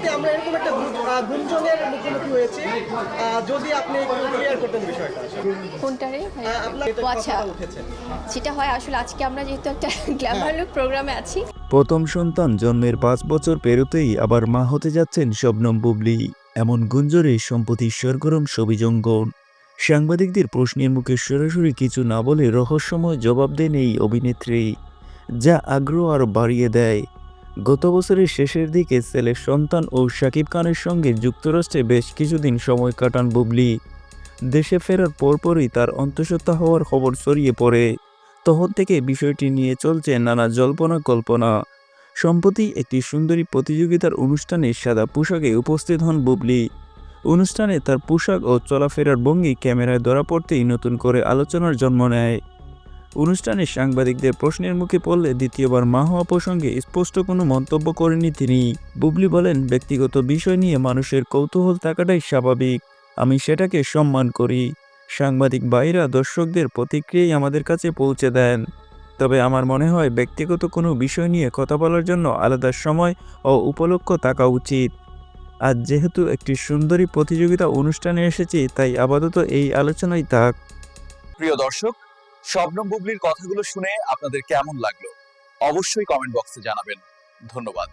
সম্প্রতি আমরা এরকম একটা গুঞ্জনের মুখোমুখি হয়েছি। যদি আপনি ক্লিয়ার করতেন বিষয়টা। কোনটা রে? ভাই? আহ, আপনার এটা ও আচ্ছা সেটা হয় আসলে আজকে আমরা যেহেতু একটা গ্ল্যামার লুক প্রোগ্রামে আছি। প্রথম সন্তান জন্মের পাঁচ বছর পেরোতেই আবার মা হতে যাচ্ছেন শবনম বুবলি। এমন গুঞ্জরে সম্প্রতি সরগরম ছবিজঙ্গন সাংবাদিকদের প্রশ্নের মুখে সরাসরি কিছু না বলে রহস্যময় জবাব দেন এই অভিনেত্রী যা আগ্রহ আরও বাড়িয়ে দেয়। গত বছরের শেষের দিকে ছেলের সন্তান ও শাকিব খানের সঙ্গে যুক্তরাষ্ট্রে বেশ কিছুদিন সময় কাটান বুবলি। দেশে ফেরার পরপরই তার অন্তঃসত্ত্বা হওয়ার খবর ছড়িয়ে পড়ে। তখন থেকে বিষয়টি নিয়ে চলছে নানা জল্পনা কল্পনা। সম্প্রতি একটি সুন্দরী প্রতিযোগিতার অনুষ্ঠানে সাদা পোশাকে উপস্থিত হন বুবলি। অনুষ্ঠানে তার পোশাক ও চলাফেরার ভঙ্গি ক্যামেরায় ধরা পড়তেই নতুন করে আলোচনার জন্ম নেয়। অনুষ্ঠানে সাংবাদিকদের প্রশ্নের মুখে পড়লে দ্বিতীয়বার মা হওয়া প্রসঙ্গে স্পষ্ট কোনো মন্তব্য করেনি তিনি। বুবলি বলেন, ব্যক্তিগত বিষয় নিয়ে মানুষের কৌতূহল থাকাটাই স্বাভাবিক। আমি সেটাকে সম্মান করি। সাংবাদিক ভাইরা দর্শকদের প্রতিক্রিয়াই আমাদের কাছে পৌঁছে দেন। তবে আমার মনে হয় ব্যক্তিগত কোনো বিষয় নিয়ে কথা বলার জন্য আলাদা সময় ও উপলক্ষ থাকা উচিত। আজ যেহেতু একটি সুন্দরী প্রতিযোগিতা অনুষ্ঠানে এসেছি, তাই আপাতত এই আলোচনাই থাক। প্রিয় দর্শক শবনম বুবলির কথাগুলো শুনে আপনাদের কেমন লাগল? অবশ্যই কমেন্ট বক্সে জানাবেন। ধন্যবাদ।